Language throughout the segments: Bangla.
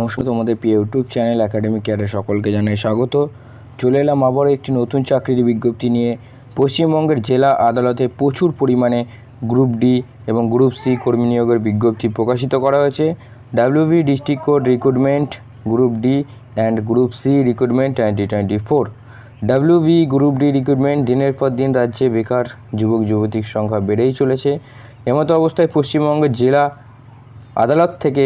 নমস্কার, তোমাদের প্রিয় ইউটিউব চ্যানেল একাডেমিক ক্যাডার সকলকে জানাই স্বাগত। চলে এলাম আবারও একটি নতুন চাকরির বিজ্ঞপ্তি নিয়ে। পশ্চিমবঙ্গের জেলা আদালতে প্রচুর পরিমাণে গ্রুপ ডি এবং গ্রুপ সি কর্মী নিয়োগের বিজ্ঞপ্তি প্রকাশিত করা হয়েছে। WB district court recruitment group D and group C recruitment twenty twenty four WB group D recruitment দিনের পর দিন রাজ্যে বেকার যুবক যুবতীর সংখ্যা বেড়েই চলেছে। এমতো অবস্থায় পশ্চিমবঙ্গের জেলা আদালত থেকে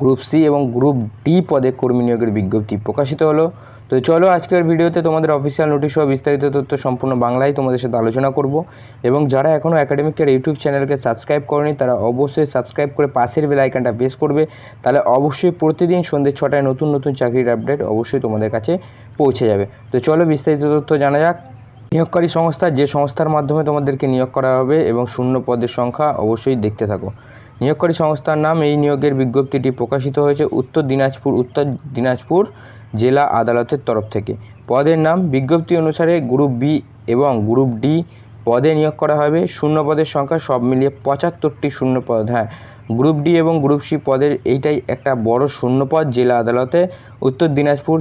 গ্রুপ সি এবং গ্রুপ ডি পদে কর্মী নিয়োগের বিজ্ঞপ্তি প্রকাশিত হলো। তো চলো আজকের ভিডিওতে তোমাদের অফিসিয়াল নোটিশ সহ বিস্তারিত তথ্য সম্পূর্ণ বাংলায় তোমাদের সাথে আলোচনা করব এবং যারা এখনও একাডেমিকের ইউটিউব চ্যানেলকে সাবস্ক্রাইব করেনি, তারা অবশ্যই সাবস্ক্রাইব করে পাশের বেল প্রেস করবে। তাহলে অবশ্যই প্রতিদিন সন্ধ্যে ছটায় নতুন নতুন চাকরির আপডেট অবশ্যই তোমাদের কাছে পৌঁছে যাবে। তো চলো বিস্তারিত তথ্য জানা যাক। নিয়োগকারী সংস্থা যে সংস্থার মাধ্যমে তোমাদেরকে নিয়োগ করা হবে এবং শূন্য পদের সংখ্যা অবশ্যই দেখতে থাকো। নিয়োগকারী সংস্থার নাম এই নিয়োগের বিজ্ঞপ্তিটি প্রকাশিত হয়েছে উত্তর দিনাজপুর উত্তর দিনাজপুর জেলা আদালতের তরফ থেকে। পদের নাম বিজ্ঞপ্তি অনুসারে গ্রুপ বি এবং গ্রুপ ডি পদে নিয়োগ করা হবে। শূন্য পদের সংখ্যা সব মিলিয়ে পঁচাত্তরটি শূন্য পদ। হ্যাঁ গ্রুপ ডি এবং গ্রুপ সি পদের এইটাই একটা বড় শূন্যপদ জেলা আদালতে। উত্তর দিনাজপুর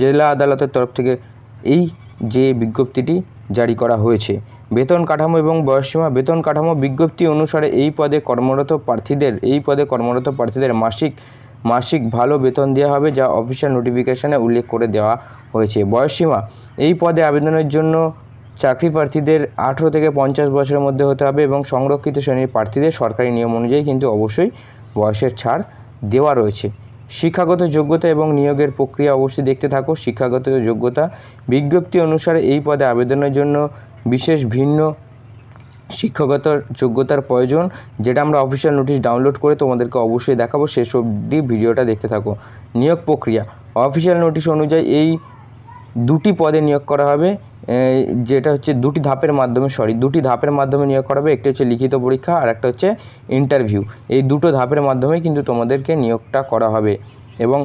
জেলা আদালতের তরফ থেকে এই যে বিজ্ঞপ্তিটি জারি করা হয়েছে। বেতন কাঠামো এবং বয়সসীমা। বেতন কাঠামো বিজ্ঞপ্তি অনুসারে এই পদে কর্মরত প্রার্থীদের, এই পদে কর্মরত প্রার্থীদের মাসিক মাসিক ভালো বেতন দেওয়া হবে, যা অফিসিয়াল নোটিফিকেশনে উল্লেখ করে দেওয়া হয়েছে। বয়সসীমা, এই পদে আবেদনের জন্য চাকরি প্রার্থীদের আঠেরো থেকে পঞ্চাশ বছরের মধ্যে হতে হবে এবং সংরক্ষিত শ্রেণির প্রার্থীদের সরকারি নিয়ম অনুযায়ী কিন্তু অবশ্যই বয়সের ছাড় দেওয়া রয়েছে। শিক্ষাগত যোগ্যতা এবং নিয়োগের প্রক্রিয়া অবশ্যই দেখতে থাকো। শিক্ষাগত যোগ্যতা বিজ্ঞপ্তি অনুসারে এই পদে আবেদনের জন্য বিশেষ ভিন্ন শিক্ষাগত যোগ্যতার প্রয়োজন, যেটা আমরা অফিসিয়াল নোটিশ ডাউনলোড করে তোমাদেরকে অবশ্যই দেখাবো। শেষ অবধি ভিডিওটা দেখতে থাকো। নিয়োগ প্রক্রিয়া। অফিসিয়াল নোটিশ অনুযায়ী এই দুটি পদে নিয়োগ করা হবে। যেটা হচ্ছে দুটি ধাপের মাধ্যমে সরি দুটি ধাপের মাধ্যমে নিয়োগ করা হবে। একটি হচ্ছে লিখিত পরীক্ষা, আর একটা হচ্ছে ইন্টারভিউ এই দুটো ধাপের মাধ্যমে কিন্তু তোমাদেরকে নিয়োগটা করা হবে। এবং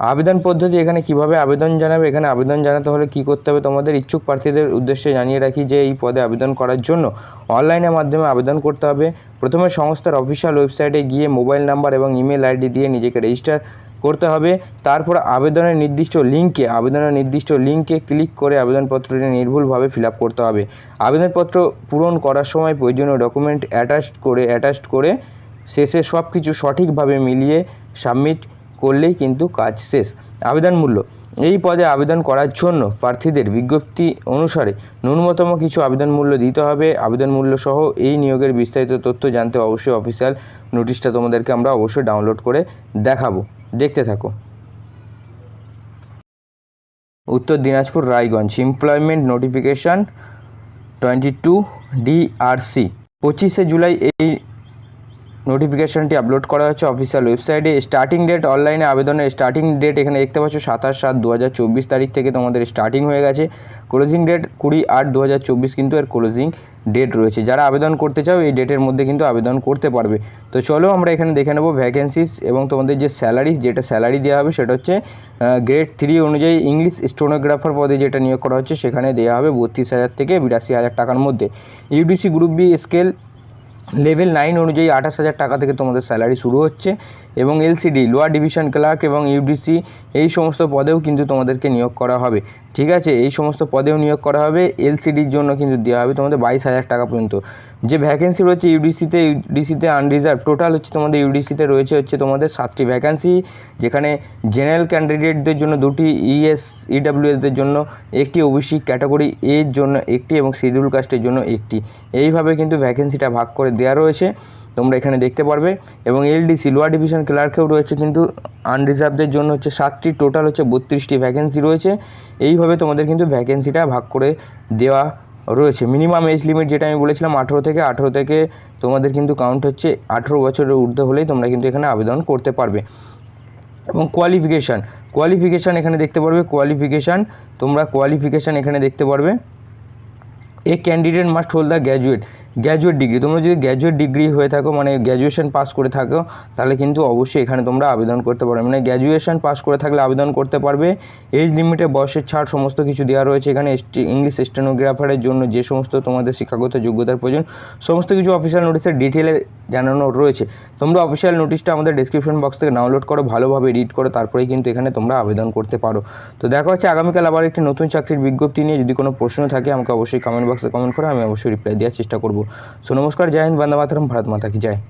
আবেদন পদ্ধতি এখানে কীভাবে আবেদন জানাবে? এখানে আবেদন জানাতে হলে কি করতে হবে? তোমাদের ইচ্ছুক প্রার্থীদের উদ্দেশ্যে জানিয়ে রাখি যে এই পদে আবেদন করার জন্য অনলাইনের মাধ্যমে আবেদন করতে হবে। প্রথমে সংস্থার অফিসিয়াল ওয়েবসাইটে গিয়ে মোবাইল নাম্বার এবং ইমেল আইডি দিয়ে নিজেকে রেজিস্টার করতে হবে। তারপর আবেদনের নির্দিষ্ট লিঙ্কে, আবেদনের নির্দিষ্ট লিঙ্কে ক্লিক করে আবেদনপত্রটি নির্ভুলভাবে ফিল করতে হবে। আবেদনপত্র পূরণ করার সময় প্রয়োজনীয় ডকুমেন্ট অ্যাটাচড করে অ্যাটাচড করে শেষে সব কিছু সঠিকভাবে মিলিয়ে সাবমিট করলেই কিন্তু কাজ শেষ। আবেদন মূল্য। এই পদে আবেদন করার জন্য প্রার্থীদের বিজ্ঞপ্তি অনুসারে ন্যূনতম কিছু আবেদন মূল্য দিতে হবে। আবেদন মূল্য সহ এই নিয়োগের বিস্তারিত তথ্য জানতে অবশ্যই অফিসিয়াল নোটিশটা তোমাদেরকে আমরা অবশ্যই ডাউনলোড করে দেখাবো। দেখতে থাকো। Uttar Dinajpur, Raiganj. Employment notification twenty two DRC পঁচিশে জুলাই এই নোটিফিকেশনটি আপলোড করা হচ্ছে অফিসিয়াল ওয়েবসাইটে স্টার্টিং ডেট অনলাইনে আবেদনের স্টার্টিং ডেট এখানে দেখতে পাচ্ছ, সাতাশ সাত দু তারিখ থেকে তোমাদের স্টার্টিং হয়ে গেছে। ক্লোজিং ডেট কুড়ি আট দু কিন্তু এর ক্লোজিং ডেট রয়েছে। যারা আবেদন করতে চাও, এই ডেটের মধ্যে কিন্তু আবেদন করতে পারবে। তো চলো আমরা এখানে দেখে নেব ভ্যাকেন্সিস এবং তোমাদের যে স্যালারি যেটা স্যালারি দেওয়া হবে সেটা হচ্ছে গ্রেড থ্রি অনুযায়ী ইংলিশ স্টোনোগ্রাফার পদে যেটা নিয়োগ করা হচ্ছে, সেখানে দেওয়া হবে বত্রিশ হাজার থেকে বিরাশি হাজার টাকার মধ্যে। UDC group B scale level nine অনুযায়ী আঠাশ হাজার টাকা থেকে তোমাদের স্যালারি শুরু হচ্ছে। এবং এলসিডি, লোয়ার ডিভিশন ক্লার্ক এবং ইউডিসি এই সমস্ত পদেও কিন্তু তোমাদেরকে নিয়োগ করা হবে। ঠিক আছে? এই সমস্ত পদেও নিয়োগ করা হবে। এলসিডির জন্য কিন্তু দেওয়া হবে তোমাদের বাইশ হাজার টাকা পর্যন্ত। যে ভ্যাকেন্সি রয়েছে ইউডিসিতে ইউডিসিতে আনরিজার্ভ টোটাল হচ্ছে তোমাদের ইউডিসিতে রয়েছে হচ্ছে তোমাদের সাতটি ভ্যাকেন্সি যেখানে জেনারেল ক্যান্ডিডেটদের জন্য দুটি ইএস ইডাব্লিউএসদের জন্য একটি ওবিসি ক্যাটাগরি এর জন্য একটি এবং শিডিউল কাস্টের জন্য একটি। এইভাবে কিন্তু ভ্যাকেন্সিটা ভাগ করে দেওয়া রয়েছে। তোমরা এখানে দেখতে পারবে। এবং এলডিসি, লোয়ার ডিভিশন ক্লার্কেও রয়েছে, কিন্তু আনরিজার্ভদের জন্য হচ্ছে সাতটি টোটাল হচ্ছে বত্রিশটি ভ্যাকেন্সি রয়েছে। এইভাবে তোমাদের কিন্তু ভ্যাকেন্সিটা ভাগ করে দেওয়া রয়েছে। মিনিমাম এজ লিমিট যেটা আমি বলেছিলাম, আঠেরো থেকে আঠেরো থেকে তোমাদের কিন্তু কাউন্ট হচ্ছে আঠেরো বছরের ঊর্ধ্ব হলেই তোমরা কিন্তু এখানে আবেদন করতে পারবে। এবং কোয়ালিফিকেশান কোয়ালিফিকেশান এখানে দেখতে পারবে কোয়ালিফিকেশান তোমরা কোয়ালিফিকেশান এখানে দেখতে পারবে। A candidate must hold the graduate graduate degree তোমরা যদি গ্র্যাজুয়েট ডিগ্রি হয়ে থাকো মানে গ্র্যাজুয়েশন পাস করে থাকো, তাহলে কিন্তু অবশ্যই এখানে তোমরা আবেদন করতে পারবে। মানে গ্র্যাজুয়েশন পাস করে থাকলে আবেদন করতে পারবে। এজ লিমিটে বয়সের ছাড় সমস্ত কিছু দেওয়া রয়েছে এখানে। ইংলিশ স্টেনোগ্রাফারের জন্য যে সমস্ত তোমাদের শিক্ষাগত যোগ্যতার প্রয়োজন, সমস্ত কিছু অফিসিয়াল নোটিসের ডিটেলে জানানো রয়েছে। তোমরা অফিসিয়াল নোটিশটা আমাদের ডিসক্রিপশন বক্স থেকে ডাউনলোড করো, ভালোভাবে রিড করো, তারপরেই কিন্তু এখানে তোমরা আবেদন করতে পারো। তো দেখা হচ্ছে আগামীকাল আবার একটি নতুন চাকরির বিজ্ঞপ্তি নিয়ে। যদি কোনো প্রশ্ন থাকে, আমাকে অবশ্যই কমেন্ট বক্সে কমেন্ট করে আমি অবশ্যই রিপ্লাই দেওয়ার চেষ্টা করব। सो नमस्कार जय हिंद वंदे मातरम भारत माता की जय।